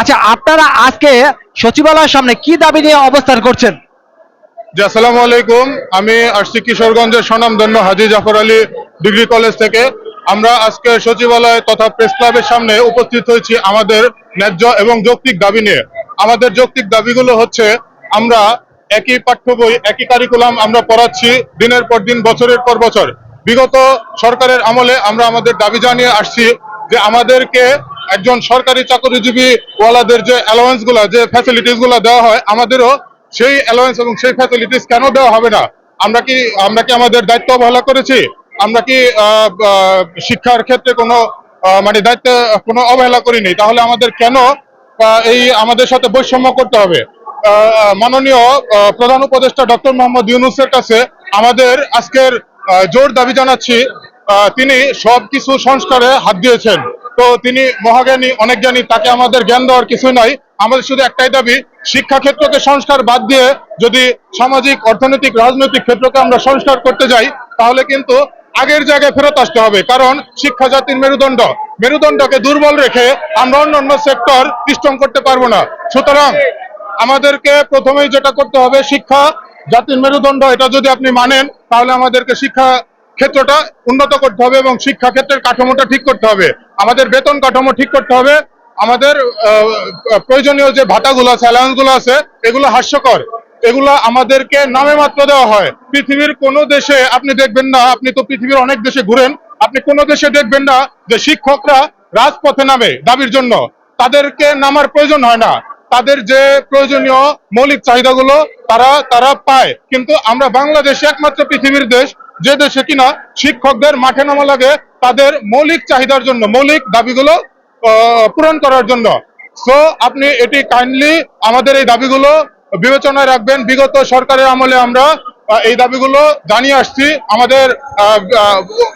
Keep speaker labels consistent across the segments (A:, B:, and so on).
A: আচ্ছা আপনারা আজকে সচিবালয়ের সামনে কি দাবি নিয়ে অবস্থান করছেন?
B: জি, আসসালামু আলাইকুম। আমি আসছি কিশোরগঞ্জের স্বনামধন্য হাজি জাফর আলী ডিগ্রি কলেজ থেকে। আমরা আজকে সচিবালয় তথা প্রেস ক্লাবের সামনে উপস্থিত হয়েছি আমাদের ন্যায্য এবং যৌক্তিক দাবি নিয়ে। আমাদের যৌক্তিক দাবিগুলো হচ্ছে, আমরা একই পাঠ্য বই, একই কারিকুলাম আমরা পড়াচ্ছি দিনের পর দিন, বছরের পর বছর। বিগত সরকারের আমলে আমরা আমাদের দাবি জানিয়ে আসছি যে আমাদেরকে একজন সরকারি চাকরিজীবী ওয়ালাদের যে অ্যালাওয়েন্সগুলা, যে ফ্যাসিলিটিসগুলা দেওয়া হয়, আমাদেরও সেই অ্যালাওয়েন্স এবং সেই ফ্যাসিলিটিস কেন দেওয়া হবে না? আমরা কি আমরা কি আমাদের দায়িত্ব অবহেলা করেছি? আমরা কি শিক্ষার ক্ষেত্রে কোনো মানে দায়িত্ব, কোনো অবহেলা করিনি? তাহলে আমাদের কেন এই আমাদের সাথে বৈষম্য করতে হবে? মাননীয় প্রধান উপদেষ্টা ডক্টর মোহাম্মদ ইউনুসের কাছে আমাদের আজকের জোর দাবি জানাচ্ছি। তিনি সবকিছু সংস্কারে হাত দিয়েছেন। তো তিনি মহাজ্ঞানী অনেক জ্ঞানী তাকে আমাদের জ্ঞান দেওয়ার কিছুই নাই। আমাদের শুধু একটাই দাবি শিক্ষা ক্ষেত্রকে সংস্কার বাদ দিয়ে যদি সামাজিক, অর্থনৈতিক, রাজনৈতিক ক্ষেত্রকে আমরা সংস্কার করতে যাই, তাহলে কিন্তু আগের জায়গায় ফেরত আসতে হবে। কারণ শিক্ষা জাতির মেরুদণ্ড। মেরুদণ্ডকে দুর্বল রেখে আমরা অন্যান্য সেক্টর স্ট্রং করতে পারব না। সুতরাং আমাদেরকে প্রথমেই যেটা করতে হবে, শিক্ষা জাতির মেরুদণ্ড, এটা যদি আপনি মানেন, তাহলে আমাদেরকে শিক্ষা ক্ষেত্রটা উন্নত করতে হবে এবং শিক্ষা ক্ষেত্রের কাঠামোটা ঠিক করতে হবে। আমাদের বেতন কাঠামো ঠিক করতে হবে। আমাদের প্রয়োজনীয় যে ভাতাগুলো আছে অ্যালায়েন্সগুলো আছে, এগুলো হাস্যকর। এগুলো আমাদেরকে নামে মাত্র দেওয়া হয়। পৃথিবীর কোন দেশে, আপনি দেখবেন না, আপনি তো পৃথিবীর অনেক দেশে ঘুরেন, আপনি কোন দেশে দেখবেন না যে শিক্ষকরা রাজপথে নামে দাবির জন্য। তাদেরকে নামার প্রয়োজন হয় না। তাদের যে প্রয়োজনীয় মৌলিক চাহিদাগুলো তারা তারা পায়। কিন্তু আমরা বাংলাদেশে একমাত্র পৃথিবীর দেশ যে দেশে কিনা শিক্ষকদের মাঠে নামা লাগে, তাদের মৌলিক চাহিদার জন্য, মৌলিক দাবিগুলো পূরণ করার জন্য। সো আপনি এটি কাইন্ডলি আমাদের এই দাবিগুলো বিবেচনায় রাখবেন। বিগত সরকারের আমলে আমরা এই দাবিগুলো জানিয়ে আসছি। আমাদের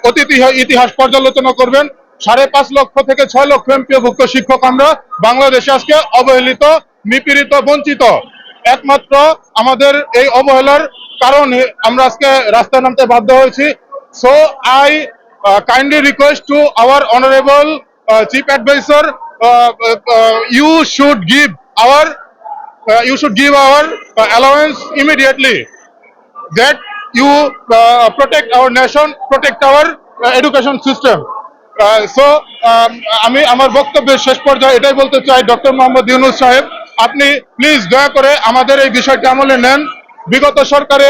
B: অতীত ইতিহাস পর্যালোচনা করবেন। সাড়ে পাঁচ লক্ষ থেকে ছয় লক্ষ এমপিওভুক্ত শিক্ষক আমরা বাংলাদেশে আজকে অবহেলিত, নিপীড়িত, বঞ্চিত। একমাত্র আমাদের এই অবহেলার কারণে আমরা আজকে রাস্তায় নামতে বাধ্য হয়েছি। So I kindly request to our honourable chief adviser you should give our uh, allowance immediately. That you uh, protect our nation protect our uh, education system. Uh, um, আমি আমার বক্তব্যের শেষ পর্যায়ে এটাই বলতে চাই ডক্টর মোহাম্মদ ইউনুস সাহেব আপনি প্লিজ দয়া করে আমাদের এই বিষয়টি আমলে নেন। বিগত সরকারে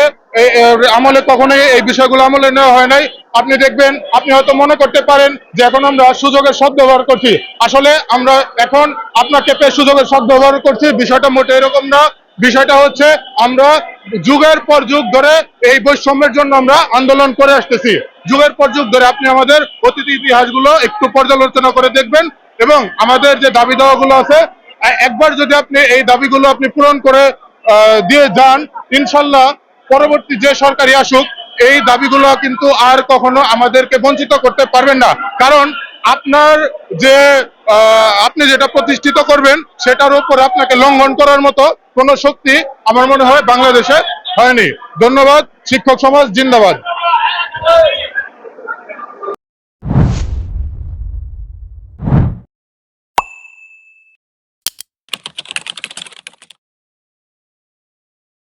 B: আমলে কখনোই এই বিষয়গুলো আমলে নেওয়া হয় নাই। আপনি দেখবেন, আপনি হয়তো মনে করতে পারেন যে এখন আমরা সুযোগের সদ্ব্যবহার করছি। আসলে আমরা এখন আপনাকে পেয়ে সুযোগের সদ্ব্যবহার করছি, বিষয়টা মোটে এরকম না। বিষয়টা হচ্ছে, আমরা যুগের পর যুগ ধরে এই বৈষম্যের জন্য আমরা আন্দোলন করে আসতেছি। যুগের পর যুগ ধরে আপনি আমাদের অতীত ইতিহাসগুলো একটু পর্যালোচনা করে দেখবেন এবং আমাদের যে দাবি দাওয়াগুলো আছে একবার যদি আপনি এই দাবিগুলো আপনি পূরণ করে দিয়ে যান, ইনশাল্লাহ পরবর্তী যে সরকারি আসুক, এই দাবিগুলো কিন্তু আর কখনো আমাদেরকে বঞ্চিত করতে পারবেন না। কারণ আপনার যে আপনি যেটা প্রতিষ্ঠিত করবেন, সেটার উপর আপনাকে লঙ্ঘন করার মতো কোনো শক্তি আমার মনে হয় বাংলাদেশে হয়নি। ধন্যবাদ, শিক্ষক সমাজ, জিন্দাবাদ।